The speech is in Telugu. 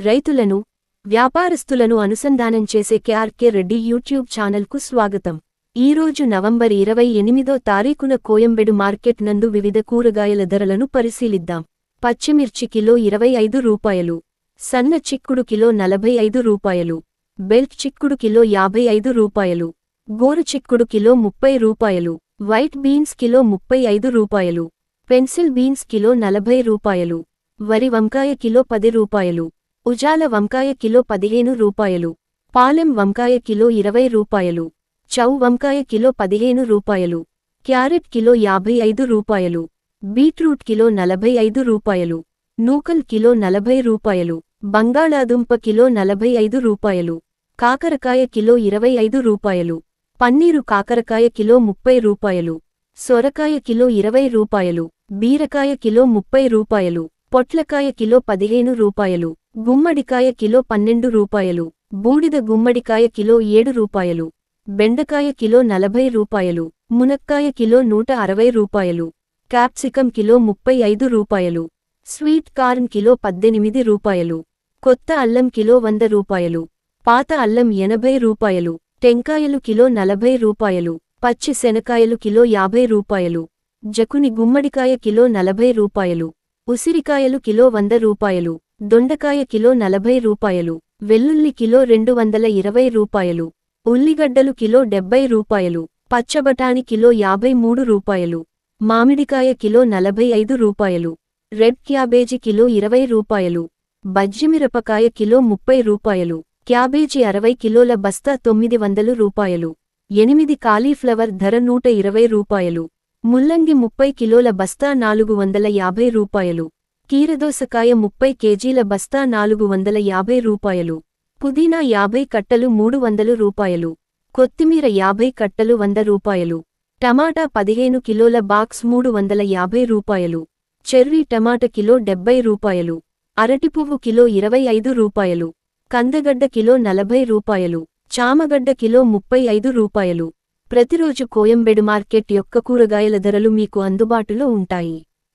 రైతులను వ్యాపారస్తులను అనుసంధానం చేసే కేఆర్కే రెడ్డి యూట్యూబ్ ఛానల్కు స్వాగతం. ఈరోజు నవంబర్ ఇరవై ఎనిమిదో తారీఖున కోయంబెడు మార్కెట్ నందు వివిధ కూరగాయల ధరలను పరిశీలిద్దాం. పచ్చిమిర్చి కిలో ఇరవై ఐదు రూపాయలు సన్న చిక్కుడు కిలో నలభై ఐదు రూపాయలు బెల్ట్ చిక్కుడు కిలో యాభై ఐదు రూపాయలు గోరు చిక్కుడు కిలో ముప్పై రూపాయలు వైట్ బీన్స్ కిలో ముప్పై ఐదు రూపాయలు పెన్సిల్ బీన్స్ కిలో నలభై రూపాయలు వరి వంకాయ కిలో పది రూపాయలు ఉజాల వంకాయ కిలో పదిహేను రూపాయలు. పాలెం వంకాయ కిలో ఇరవై రూపాయలు. చౌ వంకాయ కిలో పదిహేను రూపాయలు. క్యారెట్ కిలో యాభై ఐదు రూపాయలు. బీట్రూట్ కిలో నలభై ఐదు రూపాయలు. నూకల్ కిలో నలభై రూపాయలు. బంగాళాదుంప కిలో నలభై ఐదు రూపాయలు. కాకరకాయ కిలో ఇరవై ఐదు రూపాయలు. పన్నీరు కాకరకాయ కిలో ముప్పై రూపాయలు. సొరకాయ కిలో ఇరవై రూపాయలు. బీరకాయ కిలో ముప్పై రూపాయలు. పొట్లకాయ కిలో పదిహేను రూపాయలు. గుమ్మడికాయ కిలో పన్నెండు రూపాయలు. బూడిద గుమ్మడికాయ కిలో ఏడు రూపాయలు. బెండకాయ కిలో నలభై రూపాయలు. మునక్కాయ కిలో నూట అరవై రూపాయలు. క్యాప్సికం కిలో ముప్పై ఐదు రూపాయలు. స్వీట్ కార్న్ కిలో పద్దెనిమిది రూపాయలు. కొత్త అల్లం కిలో వంద రూపాయలు. పాత అల్లం ఎనభై రూపాయలు. టెంకాయలు కిలో నలభై రూపాయలు. పచ్చి శనకాయలు కిలో యాభై రూపాయలు. జకుని గుమ్మడికాయ కిలో నలభై రూపాయలు. ఉసిరికాయలు కిలో వంద రూపాయలు. దొండకాయ కిలో నలభై రూపాయలు వెల్లుల్లి కిలో రెండు వందల ఇరవై రూపాయలు ఉల్లిగడ్డలు కిలో డెబ్బై రూపాయలు పచ్చబటాని కిలో యాభై మూడు రూపాయలు మామిడికాయ కిలో నలభై ఐదు రూపాయలు రెడ్ క్యాబేజీ కిలో ఇరవై రూపాయలు బజ్జిమిరపకాయ కిలో ముప్పై రూపాయలు క్యాబేజీ అరవై కిలోల బస్తా తొమ్మిది వందలు రూపాయలు ఎనిమిది కాలీఫ్లవర్ ధర నూట ఇరవై రూపాయలు ముల్లంగి ముప్పై కిలోల బస్తా నాలుగు వందల యాభై రూపాయలు కీరదోసకాయ ముప్పై కేజీల బస్తా నాలుగు వందల యాభై రూపాయలు. పుదీనా యాభై కట్టలు మూడు వందలు రూపాయలు. కొత్తిమీర యాభై కట్టలు వంద రూపాయలు. టమాటా పదిహేను కిలోల బాక్స్ మూడు వందల యాభై రూపాయలు. చెర్రీ టమాటా కిలో డెబ్బై రూపాయలు. అరటిపువ్వు కిలో ఇరవై ఐదు రూపాయలు. కందగడ్డ కిలో నలభై రూపాయలు. చామగడ్డ కిలో ముప్పై ఐదు రూపాయలు. ప్రతిరోజు కోయంబెడు మార్కెట్ యొక్క కూరగాయల ధరలు మీకు అందుబాటులో ఉంటాయి.